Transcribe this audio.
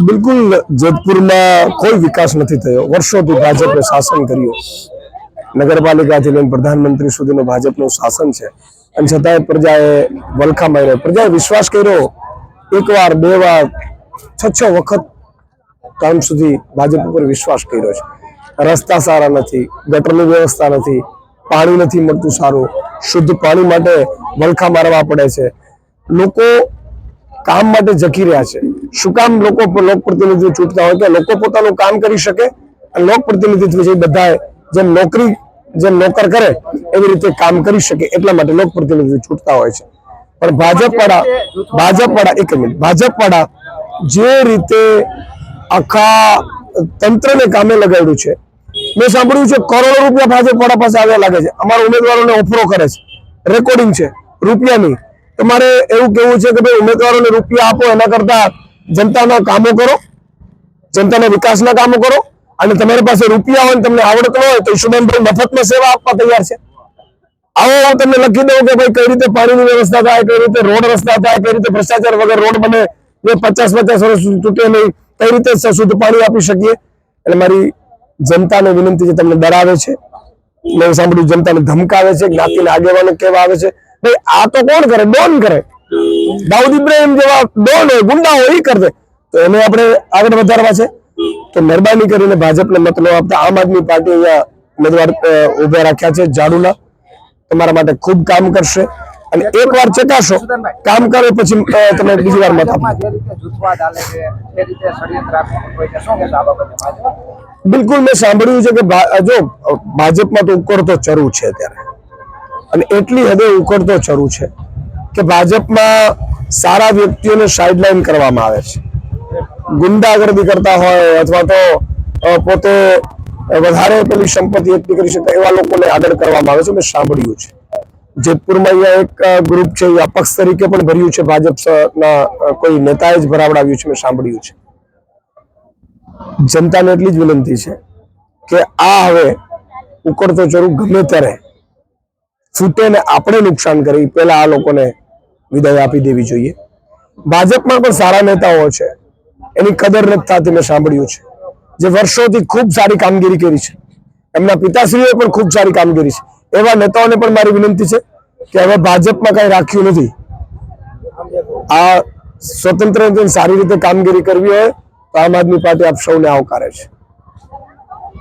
બિલકુલ, જેતપુરમાં કોઈ વિકાસ નથી થયો. વર્ષોથી ભાજપે શાસન કર્યું. નગરપાલિકાથી લઈને પ્રધાનમંત્રી સુધીનું ભાજપનું શાસન છે. અને છતાંય પ્રજાએ વલખા માર્યો. પ્રજાએ વિશ્વાસ કર્યો એક વાર બે વાર છ છ વખત કામ સુધી ભાજપ ઉપર વિશ્વાસ કર્યો છે. રસ્તા સારા નથી, ગટરની વ્યવસ્થા નથી, પાણી નથી મળતું સારું. શુદ્ધ પાણી માટે વલખા મારવા પડે છે. લોકો કામ માટે જકી રહ્યા છે. શું કામ લોકો લોકપ્રતિનિધિ ચૂંટતા હોય કે લોકો પોતાનું કામ કરી શકે અને લોકપ્રતિનિધિત્વ છે બધાએ જેમ નોકરી, જેમ નોકર કરે એવી રીતે કામ કરી શકે એટલા માટે લોકપ્રતિનિધિ ચૂંટતા હોય છે. પણ ભાજપ વાળા ભાજપ વાળા એક મિનિટ ભાજપ વાળા જે રીતે આખા તંત્રને કામે લગાડ્યું છે મેં સાંભળ્યું છે કરોડો રૂપિયા ભાજપ વાળા પાસે આવ્યા લાગે છે. અમારા ઉમેદવારોને ઓફરો કરે છે. રેકોર્ડિંગ છે. રૂપિયાની. તમારે એવું કેવું છે કે ભાઈ, ઉમેદવારોને રૂપિયા આપો, એના કરતા જનતાના કામો કરો. જનતાના વિકાસના કામો કરો. અને તમારી પાસે રૂપિયા હોય તમને આવડત ન હોય તો ઈશુદાનભાઈ મફતમાં સેવા આપવા તૈયાર છે. આવો હું તમને લખી દઉં કે ભાઈ, કઈ રીતે પાણીની વ્યવસ્થા થાય, કઈ રીતે રોડ રસ્તા થાય, કઈ રીતે ભ્રષ્ટાચાર વગર રોડ બને જે પચાસ પચાસ વર્ષ તૂટે નહીં, કઈ રીતે શુદ્ધ પાણી આપી શકીએ? એટલે મારી જનતાને વિનંતી છે, તમને ડરાવે છે? મેં સાંભળ્યું જનતાને ધમકાવે છે, જ્ઞાતિના આગેવાનો કેવા આવે છે. ભાઈ, આ તો કોણ કરે? ડોન કરે. દાઉદ ઇબ્રાહિમ જેવા ડોન હોય, ગુંડા હોય એ કરે. તો એને આપણે આગળ વધારવા છે તો મહેરબાની કરીને ભાજપને મત ન આપતા. આમ આદમી પાર્ટી અહીંયા ઉમેદવાર ઊભા રાખ્યા છે ઝાડુના તમારા માટે ખૂબ કામ કરશે. અને એક વાર ચકાસો, કામ કરે, પછી તમે બીજી વાર મત આપો. બિલકુલ મેં સાંભળ્યું છે કે જો ભાજપમાં તો ઉકળતો ચરુ છે અત્યારે. અને એટલી હદે ઉકળતો ચરુ છે કે ભાજપમાં સારા વ્યક્તિઓને સાઇડલાઇન કરવામાં આવે છે. ગુંડાગર્દી કરતા હોય અથવા તો પોતે વધારે પેલી સંપત્તિ એકઠી કરી શકે એવા લોકોને આગળ કરવામાં આવે છે. મેં સાંભળ્યું છે. જેતપુરમાં અહીંયા એક ગ્રુપ છે એ અપક્ષ તરીકે પણ ભર્યું છે ભાજપ સ- ના અ, કોઈ નેતાએ જ ભરાવડાવ્યું છે. મેં સાંભળ્યું છે. જનતાને એટલી જ વિનંતી છે કે આ હવે ઉકળતો ચરુ ગમે ત્યારે છૂટે ને આપણે નુકસાન કરી, પહેલા આ લોકોને વિદાય આપી દેવી જોઈએ. ભાજપમાં પણ સારા નેતાઓ છે. એની કદર નથી થતી મેં સાંભળ્યું છે. જે વર્ષોથી ખૂબ સારી કામગીરી કરી છે. એમના પિતાશ્રીએ પણ ખૂબ સારી કામગીરી છે. એવા નેતાઓને પણ મારી વિનંતી છે કે હવે ભાજપમાં કઈ રાખ્યું નથી. આ સ્વતંત્ર સારી રીતે કામગીરી કરવી હોય આમ આદમી પાર્ટી આપ સૌને આવકારે છે.